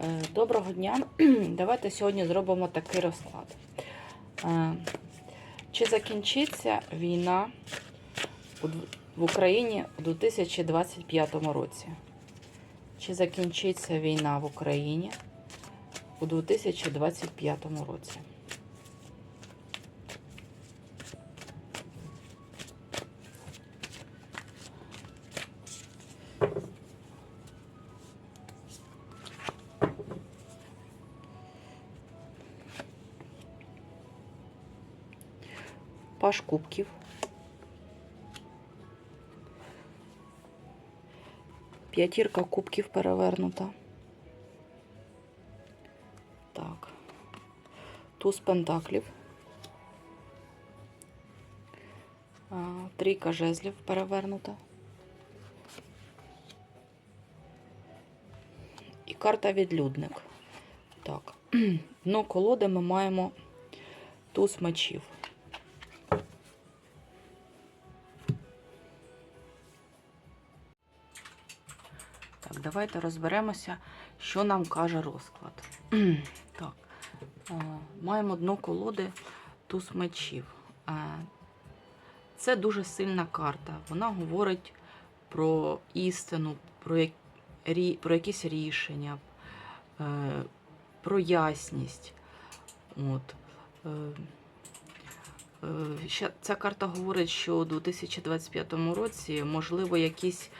Е, Доброго дня. Давайте сьогодні зробимо такий розклад. Е, Чи закінчиться війна в Україні у 2025 році? Чи закінчиться війна в Україні у 2025 році? Паш кубків. П'ятірка кубків перевернута. Так. Туз пентаклів. Трійка жезлів перевернута. І карта відлюдник. Так. Дно колоди ми маємо туз мечів. Так, давайте розберемося, що нам каже розклад. так, е, маємо дно колоди туз мечів. Е, це дуже сильна карта. Вона говорить про істину, про, як, рі, про якісь рішення, е, про ясність. От. Ця карта говорить, що у 2025 році можливо якісь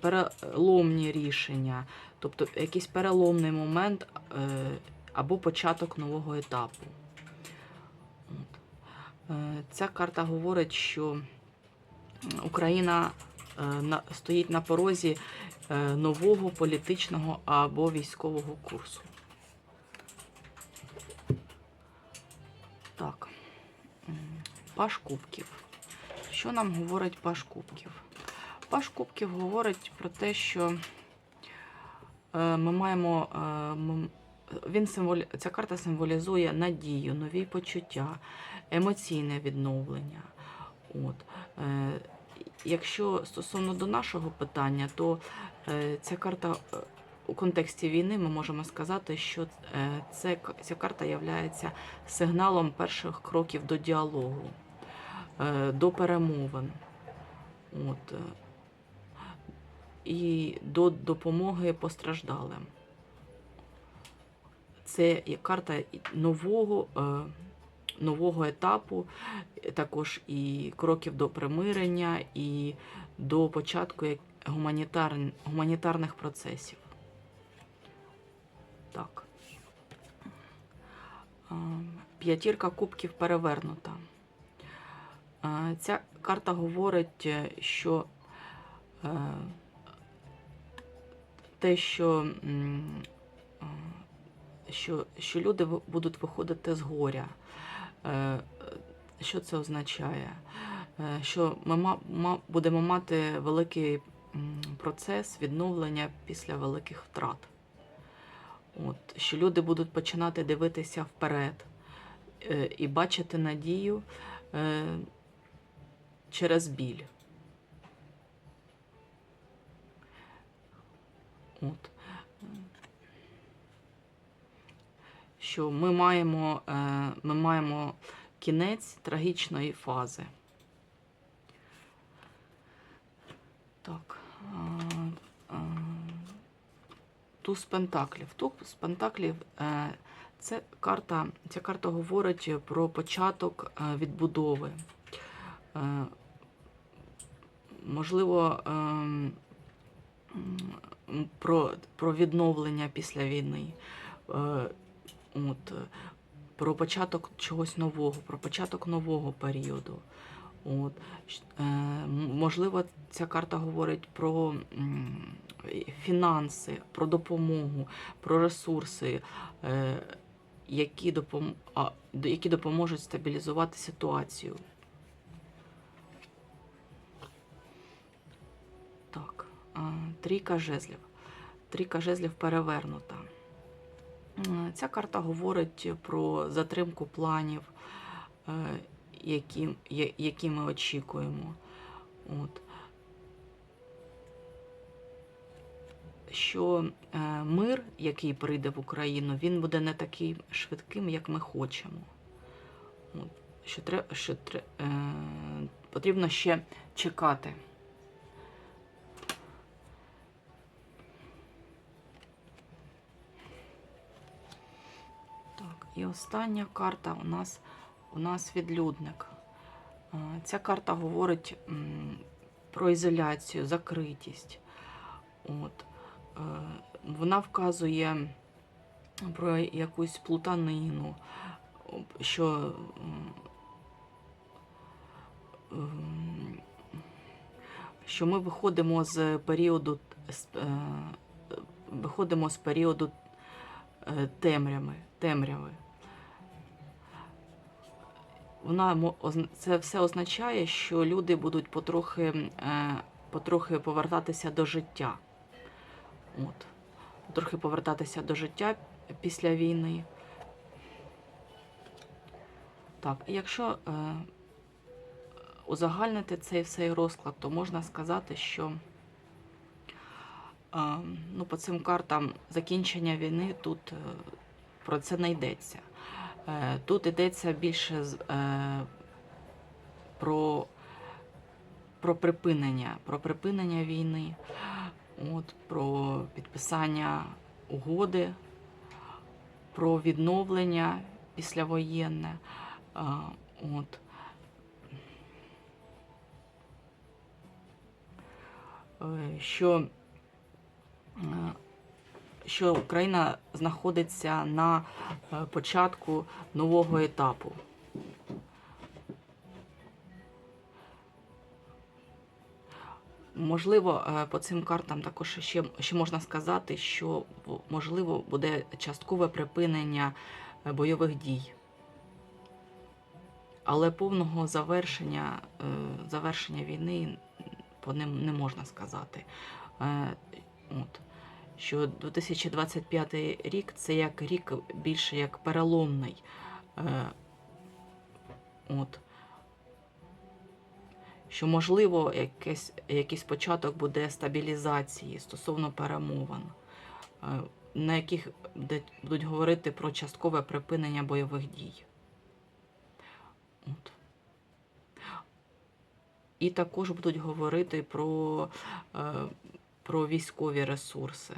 переломні рішення, тобто якийсь переломний момент е, або початок нового етапу. Е, Ця карта говорить, що Україна е, стоїть на порозі е, нового політичного або військового курсу. Так, Паш Кубків. Що нам говорить Паш Кубків? Паш Кубків говорить про те, що е, ми маємо. е, Він символі... Ця карта символізує надію, нові почуття, емоційне відновлення. От. Е, Якщо стосовно до нашого питання, то ця карта у контексті війни ми можемо сказати, що це, ця карта є сигналом перших кроків до діалогу, до перемовин. От. І до допомоги постраждалим. Це карта нового, е, нового етапу, також і кроків до примирення, і до початку гуманітар, гуманітарних процесів. Так. Е, П'ятірка кубків перевернута. Е, Ця карта говорить, що те, що, що, що люди будуть виходити з горя. Е, Що це означає? Е, Що ми будемо мати великий процес відновлення після великих втрат. От, що люди будуть починати дивитися вперед е, і бачити надію через біль. От. Що ми маємо, е, ми маємо кінець трагічної фази. Так. Туз пентаклів. Туз пентаклів е, це карта, ця карта говорить про початок е, відбудови. Можливо, ем, про, про відновлення після війни. Е, От, е, про початок чогось нового, про початок нового періоду. От. Е, можливо, ця карта говорить про фінанси, про допомогу, про ресурси, які, допом... які допоможуть стабілізувати ситуацію. Трійка жезлів. Трійка жезлів перевернута. Ця карта говорить про затримку планів, е, які, які ми очікуємо. От. що е, мир, який прийде в Україну, він буде не такий швидким, як ми хочемо. От, що що е, потрібно ще чекати. І остання карта у нас, у нас відлюдник. Ця карта говорить про ізоляцію, закритість. От. Е, Вона вказує про якусь плутанину, що що ми виходимо з періоду е, виходимо з періоду е, темряви, темряви. Вона це все означає, що люди будуть потрохи, е, потрохи повертатися до життя. От. Потрохи повертатися до життя після війни. Так, і якщо е, узагальнити цей всей розклад, то можна сказати, що е, ну, по цим картам закінчення війни тут е, про це не йдеться. Е, Тут йдеться більше е, про, про припинення, про припинення війни, от, про підписання угоди, про відновлення післявоєнне. Е, От. Що що Україна знаходиться на е, початку нового етапу. Можливо, е, по цим картам також ще, ще можна сказати, що можливо буде часткове припинення е, бойових дій. Але повного завершення, завершення війни по ним не можна сказати. От що 2025 рік це як рік більше як переломний. Е, От. Що, можливо, якийсь, якийсь початок буде стабілізації стосовно перемовин, е, на яких будуть говорити про часткове припинення бойових дій. От. І також будуть говорити про, е, про військові ресурси.